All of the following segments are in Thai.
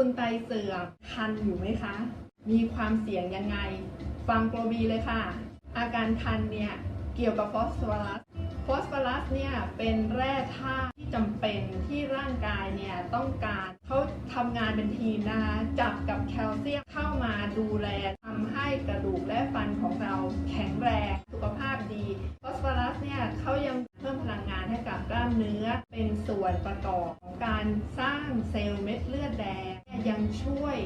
คุณไตเสื่อมคันอยู่ไหมคะ มีความเสี่ยงยังไง ฟังโปรบีเลยค่ะ อาการคันเนี่ยเกี่ยวกับฟอสฟอรัส ฟอสฟอรัสเนี่ยเป็นแร่ธาตุที่จำเป็นที่ร่างกายเนี่ยต้องการเขาทำงานเป็นทีมนะคะ จับกับแคลเซียมเข้ามาดูแลทำให้กระดูกและฟันของเราแข็งแรงสุขภาพดี ฟอสฟอรัสเนี่ยเขายังเพิ่มพลังงานให้กับกล้ามเนื้อ เป็นส่วนประกอบของการสร้างเซลล์เม็ดเลือดแดง ยังช่วย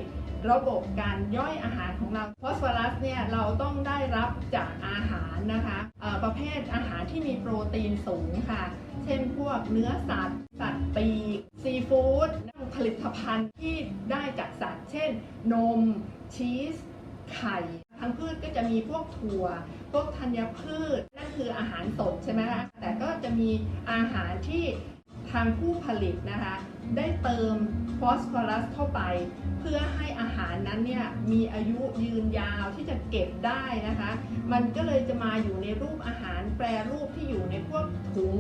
ระบบการย่อยอาหารของเราฟอสฟอรัสเนี่ยเราต้องได้รับจากอาหารนะคะประเภทอาหารที่มีโปรตีนสูงค่ะ เช่นพวกเนื้อสัตว์ สัตว์ปีกซีฟู้ดผลิตภัณฑ์ที่ได้จากสัตว์ เช่น นม ชีส ไข่ทางพืชก็จะมีพวกถั่ว พวกธัญพืช นั่นคืออาหารสดใช่ไหมคะแต่ก็จะมีอาหารที่ ทางผู้ผลิตนะคะได้เติมฟอสฟอรัสเข้าไป เพื่อให้อาหารนั้นเนี่ยมีอายุยืนยาวที่จะเก็บได้นะคะ มันก็เลยจะมาอยู่ในรูปอาหารแปรรูปที่อยู่ในพวกถุง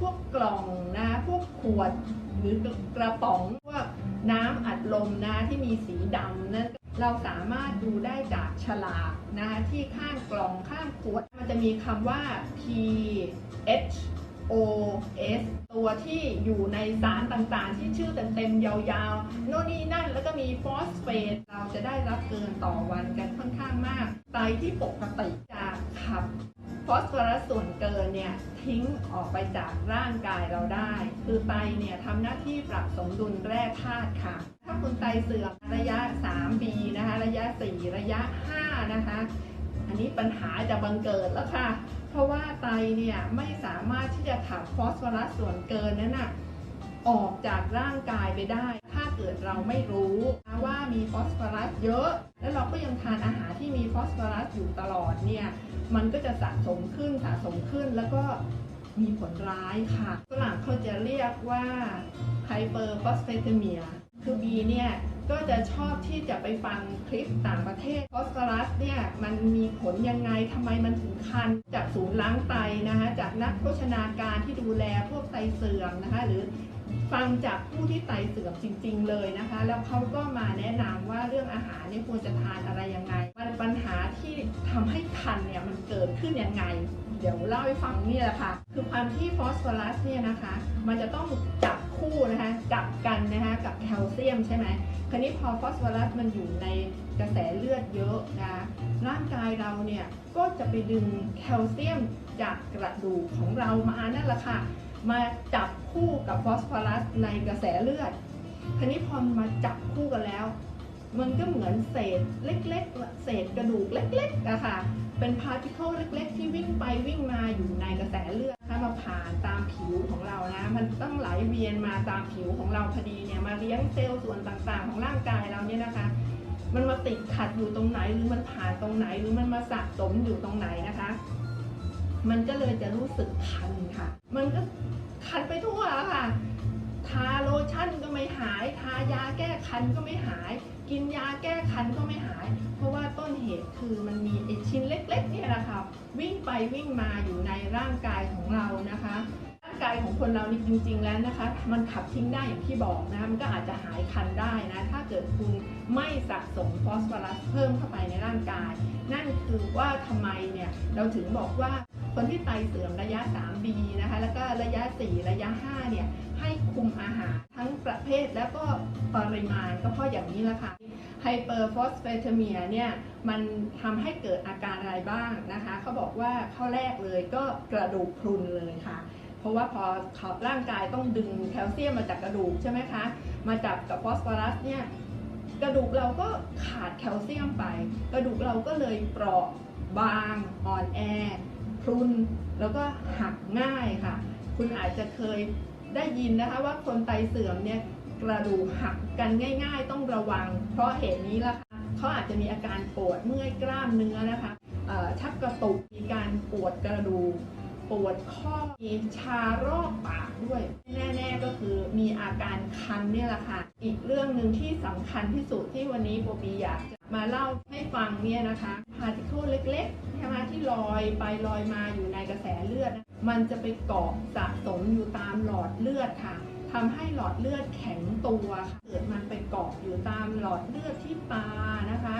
พวกกล่องนะพวกขวดหรือกระป๋องพวกน้ำอัดลมนะที่มีสีดำนะเราสามารถดูได้จากฉลากนะที่ข้างกล่องข้างขวด มันจะมีคำว่า P H O S ตัวที่อยู่ในสารต่างๆ ที่ชื่อเต็มๆยาวๆ โน่นนี่นั่น แล้วก็มีฟอสเฟต เราจะได้รับเกินต่อวันกันค่อนข้างมาก ไตที่ปกติจะขับฟอสฟอรัสส่วนเกินเนี่ยทิ้งออกไปจากร่างกายเราได้ คือไตเนี่ยทำหน้าที่ปรับสมดุลแร่ธาตุค่ะ ถ้าคุณไตเสื่อมระยะ 3B นะคะ ระยะ 4 ระยะ 5 นะคะ อันนี้ปัญหาจะบังเกิดแล้วค่ะ เพราะว่าไตเนี่ยไม่สามารถที่จะขับฟอสฟอรัสส่วนเกินนั้นนะออกจากร่างกายไปได้ ถ้าเกิดเราไม่รู้ว่ามีฟอสฟอรัสเยอะ แล้วเราก็ยังทานอาหารที่มีฟอสฟอรัสอยู่ตลอดเนี่ย มันก็จะสะสมขึ้นสะสมขึ้นแล้วก็ มีผลร้ายค่ะฝรั่งเขาจะเรียกว่าไฮเปอร์ฟอสเฟตเมีย คือ B เนี่ยก็จะชอบที่จะไปฟังคลิปต่างประเทศฟอสฟอรัสเนี่ยมันมีผลยังไงทำไมมันถึงคัน จากศูนย์ล้างไตนะคะจากนักโภชนาการที่ดูแลพวกไตเสื่อมนะคะหรือฟังจากผู้ที่ไตเสื่อมจริง ๆ เลยนะคะ แล้วเขาก็มาแนะนำว่าเรื่องอาหารเนี่ยควรจะทานอะไรยังไง มันปัญหาที่ทำให้คันเนี่ยมันเกิดขึ้นยังไง เดี๋ยวเล่าให้ฟังนี่แหละค่ะ คือความที่ฟอสฟอรัสเนี่ยนะคะ มันจะต้องจับคู่นะคะจับกันนะคะกับแคลเซียมใช่ไหมคราวนี้พอฟอสฟอรัสมันอยู่ในกระแสเลือดเยอะนะร่างกายเราเนี่ยก็จะไปดึงแคลเซียมจากกระดูกของเรามานั่นแหละค่ะ มาจับคู่กับฟอสฟอรัสในกระแสเลือด คราวนี้พอมาจับคู่กันแล้ว มันก็เหมือนเศษเล็กๆ เศษกระดูกเล็กๆอะค่ะ เป็นพาร์ติเคิลเล็กๆ ไปวิ่งมาอยู่ในกระแสเลือดนะคะมาผ่านตามผิวของเรานะ มันต้องไหลเวียนมาตามผิวของเราพอดีเนี่ยมาเลี้ยงเซลล์ส่วนต่างๆ ของร่างกายเราเนี่ยนะคะ มันมาติดขัดอยู่ตรงไหนหรือมันผ่านตรงไหนหรือมันมาสะสมอยู่ตรงไหนนะคะ มันก็เลยจะรู้สึกคันค่ะ มันก็คันไปทั่วค่ะ ทาโลชั่นก็ไม่หาย ทายาแก้คันก็ไม่หาย กินยาแก้คันก็ไม่หาย เพราะว่าต้นเหตุคือมันมีไอชิ้นเล็กๆเนี่ยแหละค่ะวิ่งไปวิ่งมาอยู่ในร่างกายของเรานะคะร่างกายของคนเรานี่จริง ๆ แล้วนะคะ มันขับทิ้งได้อย่างที่บอกนะมันก็อาจจะหายคันได้นะถ้าเกิดคุณไม่สะสมฟอสฟอรัสเพิ่มเข้าไปในร่างกาย นั่นคือว่าทำไมเนี่ยเราถึงบอกว่า คนที่ไตเสื่อมระยะ 3B นะคะ แล้วก็ระยะ 4 ระยะ 5 เนี่ย ให้คุมอาหารทั้งประเภทแล้วก็ปริมาณก็เพราะอย่างนี้ละค่ะไฮเปอร์ฟอสเฟตเมียเนี่ย มันทำให้เกิดอาการอะไรบ้างนะคะ เขาบอกว่าข้อแรกเลยก็กระดูกพรุนเลยค่ะ เพราะว่าพอร่างกายต้องดึงแคลเซียมมาจากกระดูกใช่ไหมคะ มาจับกับฟอสฟอรัสเนี่ยกระดูกเราก็ขาดแคลเซียมไป กระดูกเราก็เลยเปราะบางอ่อนแอ รุน แล้วก็หักง่ายค่ะ คุณอาจจะเคยได้ยินนะคะว่าคนไตเสื่อมเนี่ยกระดูกหักกันง่าย ๆ ต้องระวัง เพราะเหตุนี้ล่ะค่ะเขาอาจจะมีอาการปวดเมื่อยกล้ามเนื้อนะคะชักกระตุกมีการปวดกระดูกปวดข้อมีชารอบปากด้วย แน่ ๆ ก็คือมีอาการคันเนี่ยแหละค่ะ อีกเรื่องหนึ่งที่สำคัญที่สุดที่วันนี้โบปีอยากจะ มาเล่าให้ฟังเนี่ยนะคะพาร์ติเคิลเล็กๆใช่ไหมที่ลอยไปลอยมาอยู่ในกระแสเลือดนะมันจะไปเกาะสะสมอยู่ตามหลอดเลือดค่ะทำให้หลอดเลือดแข็งตัวค่ะเกิดมันไปเกาะอยู่ตามหลอดเลือดที่ตานะคะ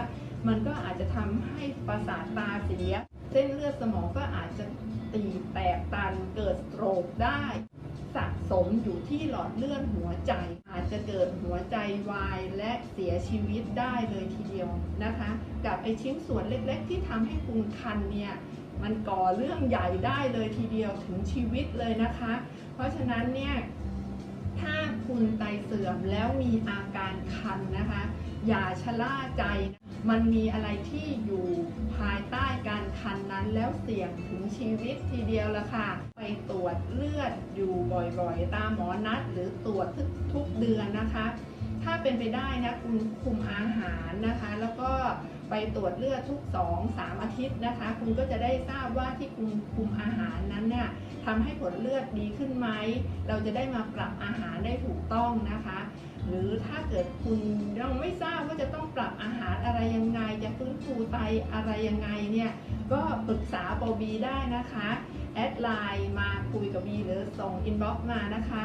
มันก็อาจจะทำให้ประสาทตาเสีย เส้นเลือดสมองก็อาจจะตีแตกตันเกิดสโตรกได้ สะสมอยู่ที่หลอดเลือดหัวใจ อาจจะเกิดหัวใจวายและเสียชีวิตได้เลยทีเดียวนะคะ กับไอชิ้นส่วนเล็กๆ ที่ทำให้คุณคันเนี่ยมันก่อเรื่องใหญ่ได้เลยทีเดียวถึงชีวิตเลยนะคะ เพราะฉะนั้นเนี่ยถ้าคุณไตเสื่อมแล้วมีอาการคันนะคะ อย่าชะล่าใจนะ มันมีอะไรที่อยู่ภายใต้การคันนั้นแล้วเสี่ยงถึงชีวิตทีเดียวละค่ะ ไปตรวจเลือดอยู่บ่อยๆ ตามหมอนัดหรือตรวจทุกทุกเดือนนะคะ ถ้าเป็นไปได้นะคุณคุมอาหารนะคะ แล้วก็ไปตรวจเลือดทุก 2 3 อาทิตย์นะคะ คุณก็จะได้ทราบว่าที่คุณคุมอาหารนั้นเนี่ยทำให้ผลเลือดดีขึ้นไหม เราจะได้มาปรับอาหารได้ถูกต้องนะคะ หรือถ้าเกิดคุณยังไม่ทราบว่าจะต้องปรับอาหารอะไรยังไง จะฟื้นฟูไตอะไรยังไงเนี่ยก็ปรึกษาโปรบีได้นะคะ แอดไลน์มาคุยกับบีหรือส่งอินบ็อกซ์มานะคะ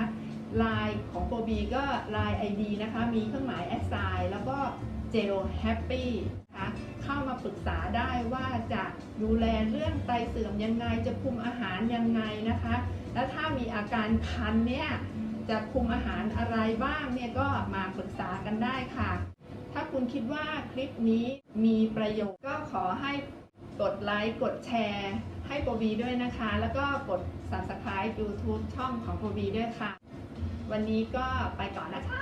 ไลน์ของโปรบีก็ไลน์ ID นะคะ มีเครื่องหมายแอดไซน์แล้วก็เจลแฮปปี้นะคะเข้ามาปรึกษาได้ว่าจะดูแลเรื่องไตเสื่อมยังไงจะคุมอาหารยังไงนะคะ แล้วถ้ามีอาการคันเนี่ย จะคุมอาหารอะไรบ้างเนี่ยก็มาปรึกษากันได้ค่ะ ถ้าคุณคิดว่าคลิปนี้มีประโยชน์ก็ขอให้กดไลค์กดแชร์ให้โปรบีด้วยนะคะ แล้วก็กด subscribe YouTube ช่องของโปรบีด้วยค่ะ วันนี้ก็ไปก่อนนะคะ